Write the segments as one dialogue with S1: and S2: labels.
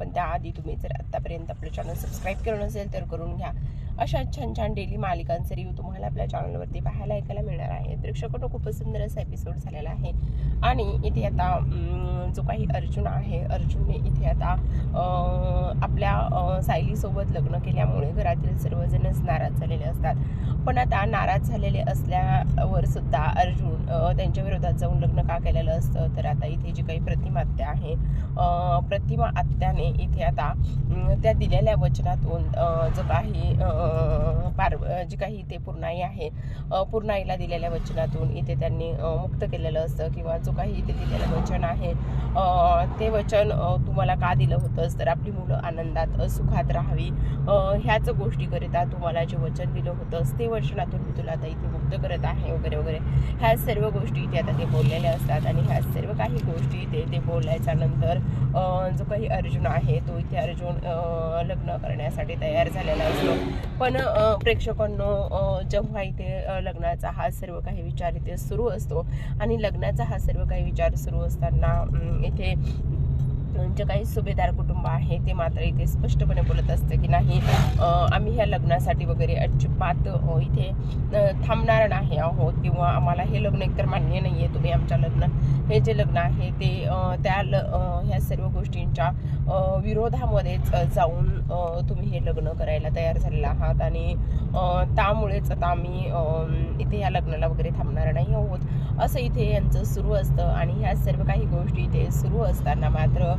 S1: पण त्याआधी तुम्ही जर आत्तापर्यंत आपलं चॅनल सबस्क्राईब केलं नसेल तर करून घ्या. अशा छान छान डेली मालिकांचे रिव्ह्यू तुम्हाला आपल्या चॅनलवरती पाहायला ऐकायला मिळणार आहे प्रेक्षकांनो खूपच सुंदर असा एपिसोड झालेला आहे. आणि इथे आता जो काही अर्जुन आहे अर्जुनने इथे आता आपल्या सायलीसोबत लग्न केल्यामुळे घरातील सर्वजणच नाराज झालेले असतात. पण आता नाराज झालेले असल्यावर सुद्धा अर्जुन त्यांच्या विरोधात जाऊन लग्न का केलेलं असतं? तर आता इथे जी काही प्रतिमा आत्या आहे प्रतिमा आत्याने इथे आता त्या दिलेल्या वचनातून जो काही पार जी काही ते पूर्णाई आहे पूर्णाईला दिलेल्या वचनातून इथे त्यांनी मुक्त केलेलं असतं किंवा जो काही इथे दिलेलं वचन आहे ते वचन तुम्हाला का दिलं होतंस? तर आपली मुलं आनंदात सुखात राहावी. ह्याच गोष्टीकरिता तुम्हाला जे वचन दिलं होतंस ते वचनातून मी तुला आता इथे मुक्त करत आहे वगैरे वगैरे. ह्या सर्व गोष्टी इथे आता ते बोललेल्या असतात आणि ह्या सर्व काही गोष्टी इथे ते बोलल्याच्या नंतर जो काही अर्जुन आहे तो इथे अर्जुन लग्न करण्यासाठी तयार झालेला असतो. पण प्रेक्षकांनो जेव्हा इथे लग्नाचा हा सर्व काही विचार इथे सुरू असतो आणि लग्नाचा हा सर्व काही विचार सुरू असताना इथे जे काही सुभेदार कुटुंब आहे ते मात्र इथे स्पष्टपणे बोलत असतं की नाही आम्ही ह्या लग्नासाठी वगैरे अजिबात इथे थांबणार नाही आहोत किंवा आम्हाला हे लग्न एकतर मान्य नाही आहे तुम्ही आमच्या लग्न हे जे लग्न आहे ते त्या ल ह्या सर्व गोष्टींच्या विरोधामध्येच जाऊन तुम्ही हे लग्न करायला तयार झालेला आहात आणि त्यामुळेच आता आम्ही इथे ह्या लग्नाला वगैरे थांबणार नाही आहोत. असं इथे यांचं सुरू असतं आणि ह्या सर्व काही गोष्टी इथे सुरू असताना मात्र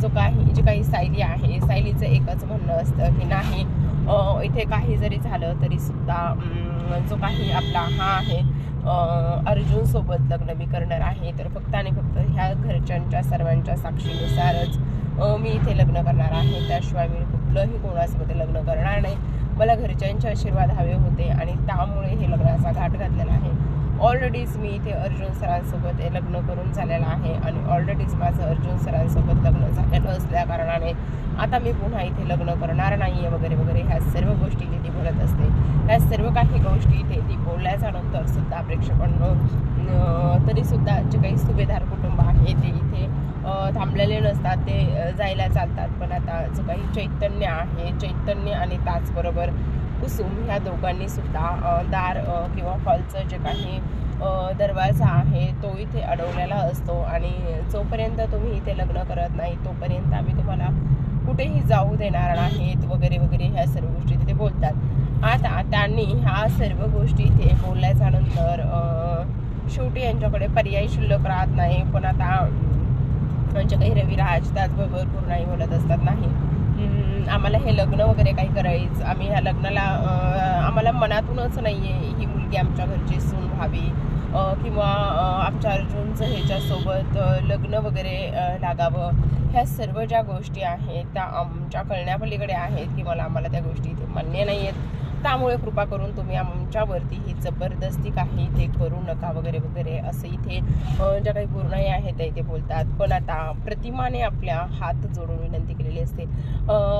S1: जो काही जी काही सायली आहे सायलीचं एकच म्हणणं असतं की नाही इथे काही जरी झालं तरी सुद्धा जो काही आपला हा आहे अर्जुनसोबत लग्न मी करणार आहे. तर फक्त आणि फक्त ह्या घरच्यांच्या सर्वांच्या साक्षीनुसारच मी इथे लग्न करणार आहे. त्याशिवाय मी कुठलंही कोणासोबत लग्न करणार नाही. मला घरच्यांचे आशीर्वाद हवे होते आणि त्यामुळे हे लग्नाचा घाट घातलेला आहे. ऑलरेडीच मी इथे अर्जुन सरांसोबत हे लग्न करून झालेलं आहे आणि ऑलरेडीच माझं अर्जुन सरांसोबत लग्न झालेलं असल्या कारणाने आता मी पुन्हा इथे लग्न करणार नाही आहे वगैरे वगैरे ह्या सर्व गोष्टी ती बोलत असते. ह्या सर्व काही गोष्टी इथे ती बोलल्याच्या नंतर सुद्धा प्रेक्षकांनो तरीसुद्धा जे काही सुभेदार कुटुंब आहे ते इथे थांबलेले नसतात. ते जायला चालतात. पण आता जो काही चैतन्य आहे चैतन्य आणि त्याचबरोबर कुसुम ह्या दोघांनी सुद्धा दार किंवा हॉलचं जे काही दरवाजा आहे तो इथे अडवलेला असतो. आणि जोपर्यंत तुम्ही इथे लग्न करत नाही तोपर्यंत आम्ही तुम्हाला कुठेही जाऊ देणार नाहीत वगैरे वगैरे ह्या सर्व गोष्टी तिथे बोलतात. आता त्यांनी ह्या सर्व गोष्टी इथे बोलल्याच्या नंतर शेवटी यांच्याकडे पर्याय शिल्लक राहत नाही. पण आता म्हणजे काही रविराज त्याचबरोबर नाही बोलत असतात नाही. आम्हाला हे लग्न वगैरे काही करायचं आम्ही ह्या लग्नाला आम्हाला मनातूनच नाही आहे ही मुलगी आमच्या घरची सून व्हावी किंवा आमच्या अर्जुनचं ह्याच्यासोबत लग्न वगैरे लागावं. ह्या सर्व ज्या गोष्टी आहेत त्या आमच्या कळण्यापलीकडे आहेत की मला आम्हाला त्या गोष्टी इथे मान्य नाही आहेत त्यामुळे कृपा करून तुम्ही आमच्यावरती ही जबरदस्ती काही इथे करू नका वगैरे वगैरे असं इथे ज्या काही पूर्णाई आहेत त्या इथे बोलतात. पण आता प्रतिमाने आपल्या हात जोडून विनंती केलेली असते.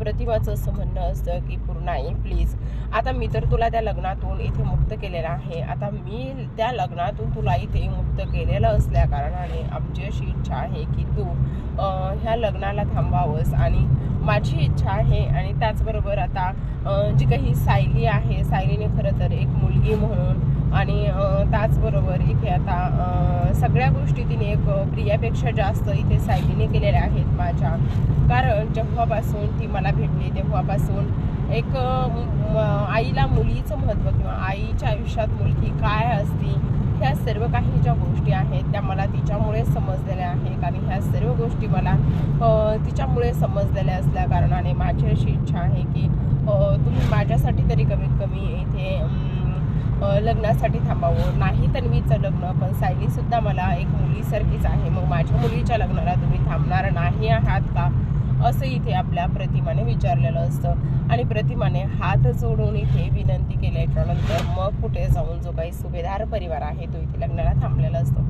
S1: प्रतिमाचं असं म्हणणं असतं की पूर्णाई प्लीज आता मी तर तुला त्या लग्नातून इथे मुक्त केलेला आहे. आता मी त्या लग्नातून तुला इथे मुक्त केलेलं असल्या कारणाने आमची अशी इच्छा आहे की तू ह्या लग्नाला थांबावंस आणि माझी इच्छा आहे आणि त्याचबरोबर आता जी काही सायली आहे सायलीने खरं तर एक मुलगी म्हणून आणि त्याचबरोबर इथे आता सगळ्या गोष्टी तिने एक प्रियापेक्षा जास्त इथे सायलीने केलेल्या आहेत माझ्या. कारण जेव्हापासून ती मला भेटली तेव्हापासून एक म- आईला मुलीचं महत्त्व किंवा आईच्या आयुष्यात मुलगी काय असती ह्या सर्व काही ज्या गोष्टी आहेत त्या मला तिच्यामुळे समजलेल्या आहेत. आणि ह्या सर्व गोष्टी मला तिच्यामुळे समजलेल्या असल्या कारणाने माझी अशी इच्छा आहे की तुम्ही माझ्यासाठी तरी कमीत कमी इथे लग्नासाठी थांबावं. नाही तन्वीचं लग्न पण सायलीसुद्धा मला एक मुलीसारखीच आहे. मग माझ्या मुलीच्या लग्नाला तुम्ही थांबणार नाही आहात का? असं इथे आपल्या प्रतिमाने विचारलेलं असतं. आणि प्रतिमाने हात जोडून इथे विनंती केल्याच्या मग कुठे जाऊन जो काही सुभेदार परिवार आहे तो इथे लग्नाला थांबलेला असतो.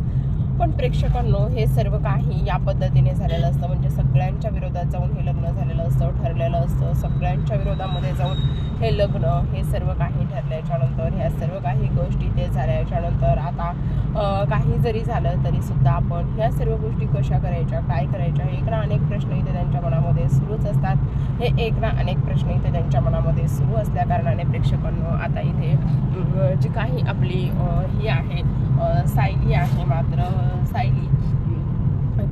S1: पण प्रेक्षकांनो हे सर्व काही या पद्धतीने झालेलं असतं. म्हणजे सगळ्यांच्या विरोधात जाऊन हे लग्न झालेलं असतं ठरलेलं असतं. सगळ्यांच्या विरोधामध्ये जाऊन हे लग्न हे सर्व काही ठरल्याच्यानंतर ह्या सर्व काही गोष्टी ते झाल्याच्यानंतर नंतर काही जरी झालं तरी सुद्धा आपण ह्या सर्व गोष्टी कशा करायच्या काय करायच्या एक ना अनेक प्रश्न इथे त्यांच्या मनामध्ये सुरूच असतात. हे एक ना अनेक प्रश्न इथे त्यांच्या मनामध्ये सुरू असल्या कारणाने प्रेक्षकांनो आता इथे जी काही आपली ही आहे सायली आहे मात्र सायली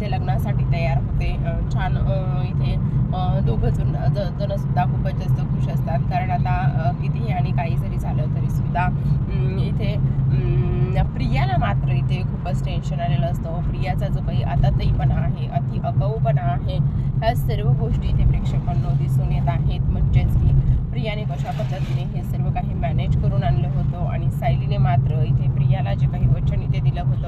S1: इथे लग्नासाठी तयार होते. छान इथे दोघं जण ज- खूपच जास्त खुश असतात. कारण आता कितीही आणि काही जरी झालं तरीसुद्धा इथे प्रियाला मात्र इथे खूपच टेन्शन आलेलं असतं. हो, प्रियाचा जो काही आता तरी पण आहे अति अगाऊपणा आहे ह्या सर्व गोष्टी इथे प्रेक्षकांना दिसून येत आहेत. म्हणजेच की प्रियाने कशा पद्धतीने हे सर्व काही मॅनेज करून आणलं होतं आणि सायलीने मात्र इथे प्रियाला जे काही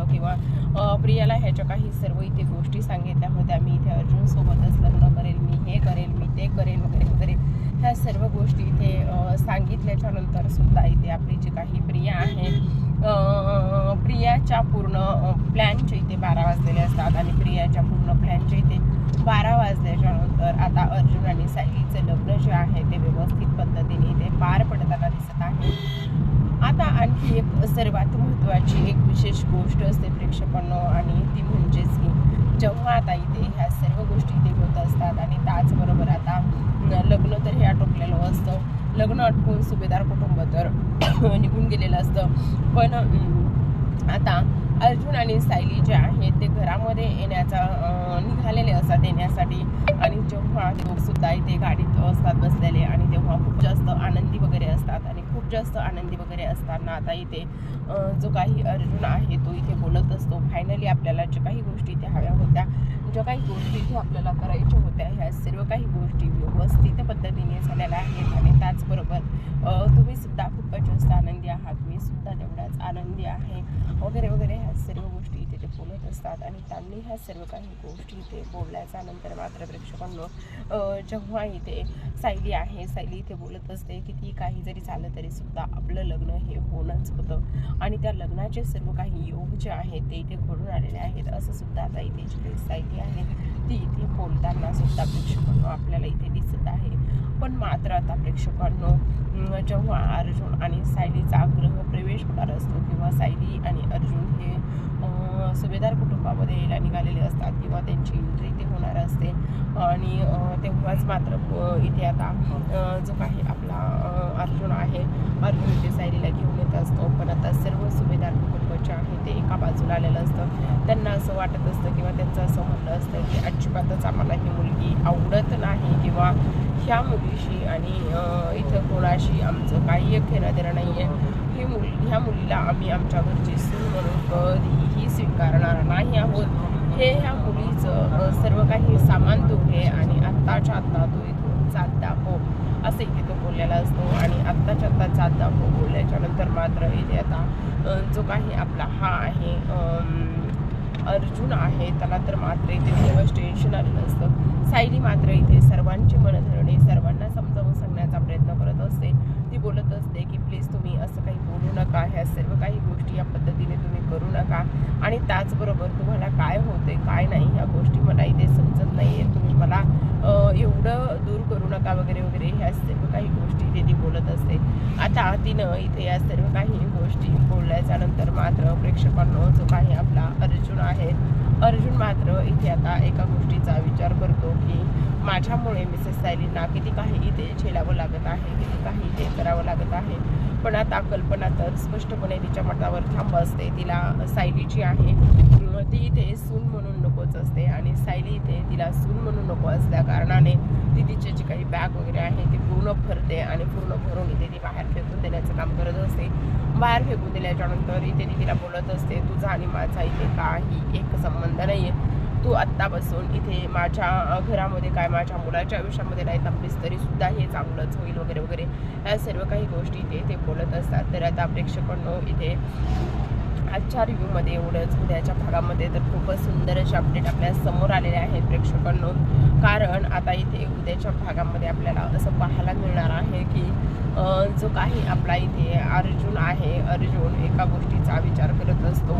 S1: वचन किंवा प्रियाला ह्याच्या काही सर्व इथे गोष्टी सांगितल्या होत्या मी इथे अर्जुनसोबतच लग्न करेल मी हे करेल मी ते करेल वगैरे वगैरे ह्या सर्व गोष्टी इथे अं, सांगितल्याच्या नंतर सुद्धा इथे आपली जी काही प्रिया आहे प्रियाच्या पूर्ण प्लॅनचे इथे बारा वाजलेले असतात आणि प्रियाच्या पूर्ण प्लॅनचे इथे बारा वाजल्याच्या नंतर आता अर्जुन आणि साईचं लग्न जे आहे ते व्यवस्थित पद्धतीने इथे पार पडताना दिसत आहे. आता आणखी एक सर्वात महत्त्वाची एक विशेष गोष्ट असते प्रेक्षकांनो आणि ती म्हणजेच की जेव्हा आता इथे ह्या सर्व गोष्टी इथे होत असतात आणि त्याचबरोबर आता लग्न तर हे आटोपलेलं असतं. लग्न आटपून सुभेदार कुटुंब तर निघून गेलेलं असतं. पण आता अर्जुन आणि सायली जे आहेत ते घरामध्ये येण्याचा निघालेले असतात येण्यासाठी. आणि जेव्हा लोकसुद्धा इथे गाडीत असतात बसलेले आणि तेव्हा खूप जास्त आनंदी वगैरे असतात आणि खूप जास्त आनंदी वगैरे असताना आता इथे जो काही अर्जुन आहे तो इथे बोलत असतो. फायनली आपल्याला ज्या काही गोष्टी इथे हव्या होत्या ज्या काही गोष्टी इथे आपल्याला करायच्या होत्या ह्या सर्व काही गोष्टी व्यवस्थित पद्धतीने झालेल्या आहेत. आणि त्याचबरोबर तुम्ही सुद्धा खूपच जास्त आनंदी आहात. मी सुद्धा तेवढाच आनंदी आहे. वगैरे वगैरे ह्या सर्व गोष्टी इथे ते बोलत असतात आणि त्यांनी ह्या सर्व काही गोष्टी इथे बोलल्याच्या नंतर मात्र प्रेक्षकांनो जेव्हा इथे सायली आहे सायली इथे बोलत असते की ती काही जरी झालं तरी सुद्धा आपलं लग्न हे होणंच होतं. आणि त्या लग्नाचे सर्व काही योग जे आहेत ते इथे घडून आलेले आहेत. असं सुद्धा आता इथे जी सायली आहे ती इथे बोलताना सुद्धा प्रेक्षकांनो आपल्याला इथे दिसत आहे. पण मात्र आता प्रेक्षकांनो जेव्हा अर्जुन आणि सायलीचा ग्रह प्रवेश होणार असतो किंवा सायली आणि अर्जुन हे सुभेदार कुटुंबामध्ये यायला निघालेले असतात. किंवा त्यांची एंट्री ते होणार असते. आणि तेव्हाच मात्र इथे आता जो काही आपला अर्जुन आहे अर्जुन इथे सायलीला घेऊन येत असतो. पण आता सर्व सुभेदार कुटुंब जे आहे ते एका बाजूला आलेलं असतं. त्यांना असं वाटत असतं किंवा त्यांचं असं म्हणणं असतं की अजिबातच आम्हाला ही मुलगी आवडत नाही. किंवा ह्या मुलीशी आणि इथं मुलाशी आमचं काही घेणं देणं नाही आहे ही मुल ह्या मुलीला आम्ही आमच्या घरची सून म्हणून कधीही स्वीकारणार नाही आहोत. हे ह्या मुलीचं सर्व काही सामान तू घे आणि आत्ताच्या आत्ता तू इथून जात दाखव असे इथे तो बोललेला असतो. आणि आत्ताच्या आत्ता जात दाखव बोलल्याच्या नंतर मात्र इथे आता जो काही आपला हा आहे अर्जुन आहे त्याला तर मात्र इथे खूपच टेन्शन आलेलं असतं. सायली मात्र इथे सर्वांची मनधरणे सर्वांना समजावून सांगण्याचा प्रयत्न करत असते ती बोलत असते की प्लीज तुम्ही असं काही बोलू नका ह्या सर्व काही गोष्टी या पद्धतीने तुम्ही करू नका. आणि त्याचबरोबर तुम्हाला काय होते काय नाही ह्या गोष्टी मला इथे समजत नाही आहे तुम्ही मला एवढं दूर करू नका वगैरे वगैरे ह्या सर्व काही गोष्टी इथे ती बोलत असते. आता तिनं इथे या सर्व काही गोष्टी बोलल्याच्या नंतर मात्र प्रेक्षकांनो जो काही आपला अर्जुन आहे अर्जुन मात्र इथे आता एका गोष्टीचा विचार करतो की माझ्यामुळे मिसेस सायलींना किती काही करावं लागत आहे किती काही हे करावं लागत आहे. पण आता कल्पना तर स्पष्टपणे तिच्या मतावर थांब असते. तिला सायली जी आहे ती इथे सून म्हणून नकोच असते. आणि सायली इथे तिला सून म्हणून नको असल्या कारणाने ती तिचे जे काही बॅग वगैरे आहे ती पूर्ण भरते आणि पूर्ण भरून इथे ती बाहेर फेकून देण्याचं काम करत असते. बाहेर फेकून दिल्याच्यानंतर इथे ती तिला बोलत असते तुझा आणि माझा इथे काही एक संबंध नाही आहे तू आत्तापासून इथे माझ्या घरामध्ये काय माझ्या मुलाच्या आयुष्यामध्ये नाही थांबलीस तरी सुद्धा हे चांगलंच होईल वगैरे वगैरे ह्या सर्व काही गोष्टी इथे ते बोलत असतात. तर आता प्रेक्षकांनो इथे आजच्या रिव्ह्यूमध्ये एवढंच. उद्याच्या भागामध्ये तर खूपच सुंदर असे अपडेट आपल्यासमोर आलेले आहेत प्रेक्षकांनो. कारण आता इथे उद्याच्या भागामध्ये आपल्याला असं पाहायला मिळणार आहे की जो काही आपला इथे अर्जुन आहे अर्जुन एका गोष्टीचा विचार करत असतो.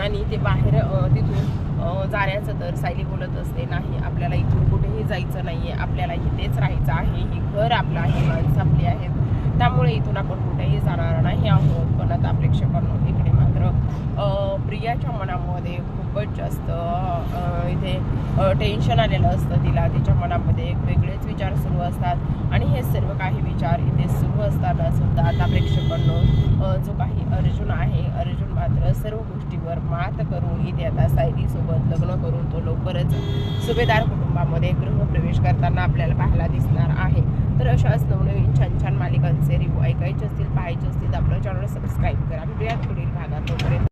S1: आणि ते बाहेर तिथून जाण्याचं तर सायली बोलत असते नाही आपल्याला इथून कुठेही जायचं नाही आहे आपल्याला इथेच राहायचं आहे हे घर आपलं आहे माणसं आपली आहेत. त्यामुळे इथून आपण कुठेही जाणार नाही आहोत. पण आता प्रेक्षकांनो इकडे मात्र प्रियाच्या मनामध्ये खूपच जास्त इथे टेन्शन आलेलं असतं तिला. तिच्या मनामध्ये एक वेगळेच विचार सुरू असतात. आणि हे सर्व काही विचार इथे सुरू असताना सुद्धा आता जो काही अर्जुन आहे अर्जुन मात्र सर्व गोष्टीवर मात करून इथे आता सायलीसोबत लग्न करून तो लवकरच सुभेदार कुटुंबामध्ये गृहप्रवेश करताना आपल्याला पाहायला दिसणार आहे. तर अशाच नवनवीन छान छान मालिकांचे रिव्ह्यू ऐकायचे असतील पाहायचे असतील आपलं चॅनल सबस्क्राईब करा. भेटूयात पुढील भागात. तोपर्यंत